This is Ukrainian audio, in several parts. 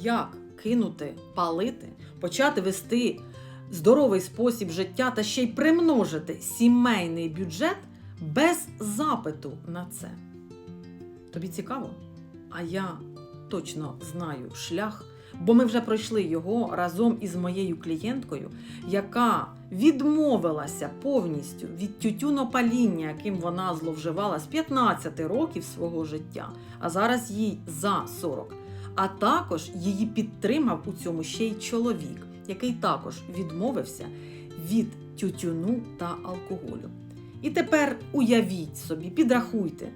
як кинути палити, почати вести здоровий спосіб життя та ще й примножити сімейний бюджет без запиту на це. Тобі цікаво? А я точно знаю шлях, бо ми вже пройшли його разом із моєю клієнткою, яка відмовилася повністю від тютюнопаління, яким вона зловживала з 15 років свого життя, а зараз їй за 40. А також її підтримав у цьому ще й чоловік, який також відмовився від тютюну та алкоголю. І тепер уявіть собі, підрахуйте,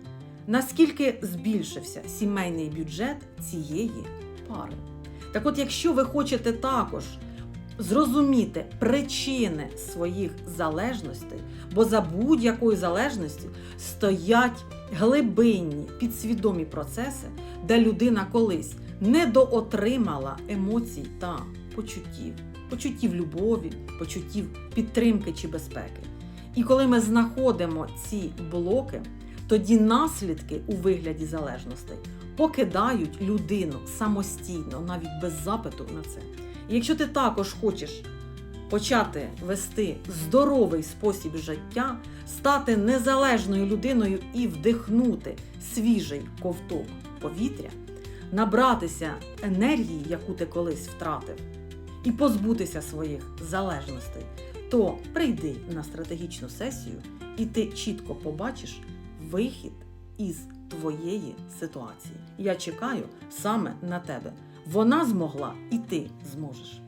наскільки збільшився сімейний бюджет цієї пари. Так от, якщо ви хочете також зрозуміти причини своїх залежностей, бо за будь-якою залежністю стоять глибинні підсвідомі процеси, де людина колись недоотримала емоцій та почуттів, почуттів любові, почуттів підтримки чи безпеки. І коли ми знаходимо ці блоки, тоді наслідки у вигляді залежностей покидають людину самостійно, навіть без запиту на це. І якщо ти також хочеш почати вести здоровий спосіб життя, стати незалежною людиною і вдихнути свіжий ковток повітря, набратися енергії, яку ти колись втратив, і позбутися своїх залежностей, то прийди на стратегічну сесію, і ти чітко побачиш вихід із твоєї ситуації. Я чекаю саме на тебе. Вона змогла, і ти зможеш.